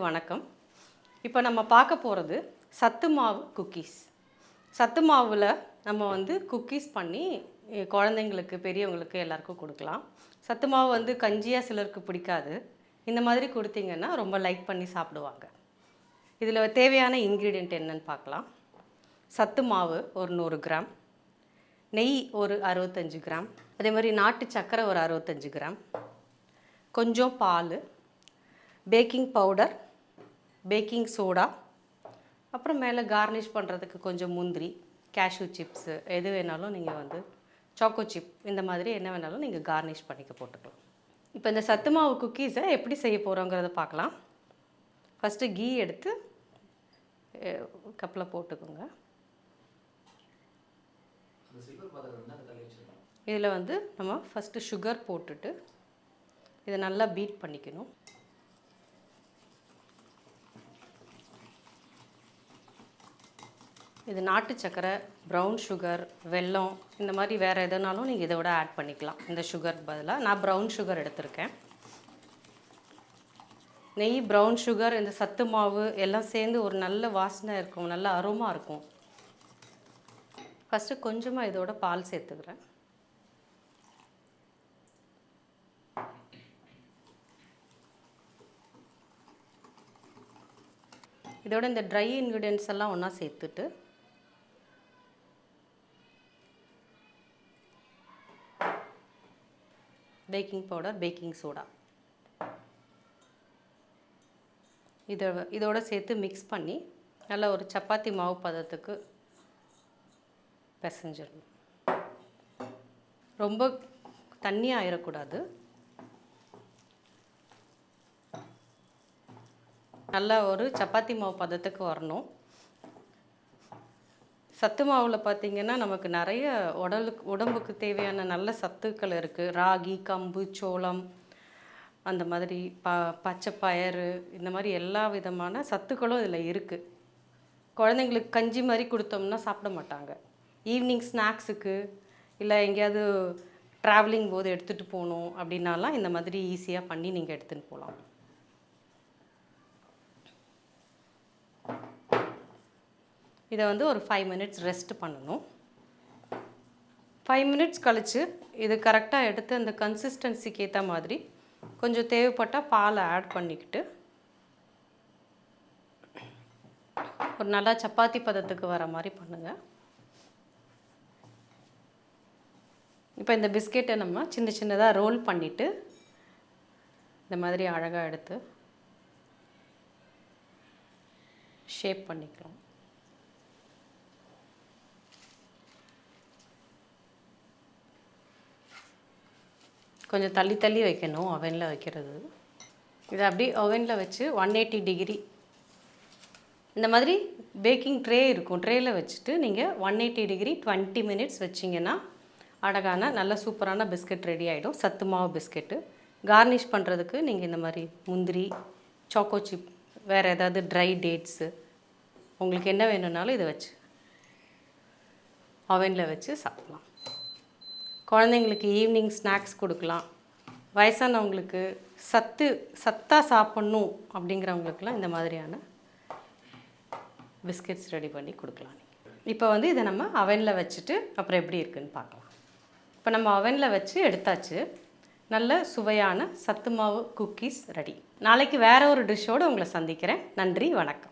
அனைவருக்கு வணக்கம். இப்போ நம்ம பார்க்க போகிறது சத்து மாவு குக்கீஸ் சத்து மாவில் நம்ம வந்து குக்கீஸ் பண்ணி குழந்தைங்களுக்கு பெரியவங்களுக்கு எல்லாருக்கும் கொடுக்கலாம். சத்து மாவு வந்து கஞ்சியாக சிலருக்கு பிடிக்காது. இந்த மாதிரி கொடுத்தீங்கன்னா ரொம்ப லைக் பண்ணி சாப்பிடுவாங்க. இதில் தேவையான இன்க்ரீடியன்ட் என்னன்னு பார்க்கலாம். சத்து மாவு ஒரு நூறு கிராம். நெய் ஒரு அறுபத்தஞ்சு கிராம். அதே மாதிரி நாட்டு சர்க்கரை ஒரு அறுபத்தஞ்சு கிராம். கொஞ்சம் பால். பேக்கிங் பவுடர் பேக்கிங் சோடா அப்புறம் மேலே கார்னிஷ் பண்ணுறதுக்கு கொஞ்சம் முந்திரி கேஷ்யூ சிப்ஸு எது வேணாலும் நீங்கள் வந்து சாக்கோ சிப் இந்த மாதிரி என்ன வேணாலும் நீங்கள் கார்னிஷ் பண்ணிக்க போட்டுக்கலாம். இப்போ இந்த சத்து மாவு குக்கீஸை எப்படி செய்ய போகிறோங்கிறத பார்க்கலாம். ஃபஸ்ட்டு கீ எடுத்து கப்பில் போட்டுக்கோங்க. இதில் வந்து நம்ம ஃபஸ்ட்டு சுகர் போட்டுட்டு இதை நல்லா பீட் பண்ணிக்கணும். இது நாட்டு சக்கரை ப்ரௌன் சுகர் வெல்லம் இந்த மாதிரி வேறு எதுனாலும் நீங்கள் இதை விட ஆட் பண்ணிக்கலாம். இந்த சுகருக்கு பதிலாக நான் ப்ரௌன் சுகர் எடுத்திருக்கேன். நெய் ப்ரௌன் சுகர் இந்த சத்து மாவு எல்லாம் சேர்ந்து ஒரு நல்ல வாசனை இருக்கும் நல்ல அருமா இருக்கும். ஃபஸ்ட்டு கொஞ்சமாக இதோட பால் சேர்த்துக்கிறேன். இதோட இந்த ட்ரை இன்க்ரீடியன்ஸ் எல்லாம் ஒன்றா சேர்த்துட்டு பேக்கிங் பவுடர் பேக்கிங் சோடா இதை இதோடு சேர்த்து மிக்ஸ் பண்ணி நல்லா ஒரு சப்பாத்தி மாவு பதத்துக்கு பிசைஞ்சிடணும். ரொம்ப தண்ணி ஆயிடக்கூடாது நல்லா ஒரு சப்பாத்தி மாவு பதத்துக்கு வரணும். சத்து மாவில் பார்த்தீங்கன்னா நமக்கு நிறைய உடலுக்கு உடம்புக்கு தேவையான நல்ல சத்துக்கள் இருக்குது ராகி கம்பு சோளம் அந்த மாதிரி ப பச்சை பயறு இந்த மாதிரி எல்லா விதமான சத்துக்களும் இதில் இருக்குது குழந்தைங்களுக்கு கஞ்சி மாதிரி கொடுத்தோம்னா சாப்பிட மாட்டாங்க. ஈவினிங் ஸ்நாக்ஸுக்கு இல்லை எங்கேயாவது ட்ராவலிங் போது எடுத்துகிட்டு போகணும் அப்படின்னாலாம் இந்த மாதிரி ஈஸியாக பண்ணி நீங்கள் எடுத்துகிட்டு போகலாம். இதை வந்து ஒரு ஃபைவ் மினிட்ஸ் ரெஸ்ட் பண்ணணும். ஃபைவ் மினிட்ஸ் கழித்து இது கரெக்டாக எடுத்து அந்த கன்சிஸ்டன்சிக்கு ஏற்ற மாதிரி கொஞ்சம் தேவைப்பட்டால் பாலை ஆட் பண்ணிக்கிட்டு ஒரு நல்லா சப்பாத்தி பதத்துக்கு வர மாதிரி பண்ணுங்கள் இப்போ இந்த பிஸ்கெட்டை நம்ம சின்ன சின்னதாக ரோல் பண்ணிவிட்டு இந்த மாதிரி அழகாக எடுத்து ஷேப் பண்ணிக்கிறோம் கொஞ்சம் தள்ளி தள்ளி வைக்கணும் அவனில் வைக்கிறது. இதை அப்படியே அவனில் வச்சு ஒன் எயிட்டி டிகிரி இந்த மாதிரி பேக்கிங் ட்ரே இருக்கும். ட்ரேயில் வச்சுட்டு நீங்கள் one eighty degree twenty minutes வச்சிங்கன்னா அழகான நல்ல சூப்பரான பிஸ்கட் ரெடி ஆகிடும் சத்து மாவு பிஸ்கெட்டு கார்னிஷ் பண்ணுறதுக்கு நீங்கள் இந்த மாதிரி முந்திரி சாக்கோ சிப் வேறு ஏதாவது ட்ரை டேட்ஸு உங்களுக்கு என்ன வேணும்னாலும் இதை வச்சு அவனில் வச்சு சாப்பிட்லாம். குழந்தைங்களுக்கு ஈவினிங் ஸ்நாக்ஸ் கொடுக்கலாம். வயசானவங்களுக்கு சத்து சத்தாக சாப்பிட்ணும் அப்படிங்கிறவங்களுக்குலாம் இந்த மாதிரியான பிஸ்கெட்ஸ் ரெடி பண்ணி கொடுக்கலாம் இப்போ வந்து இதை நம்ம அவனில் வச்சுட்டு அப்புறம் எப்படி இருக்குன்னு பார்க்கலாம். இப்போ நம்ம அவனில் வச்சு எடுத்தாச்சு. நல்ல சுவையான சத்து மாவு குக்கீஸ் ரெடி நாளைக்கு வேறு ஒரு டிஷ்ஷோடு உங்களை சந்திக்கிறேன். நன்றி வணக்கம்.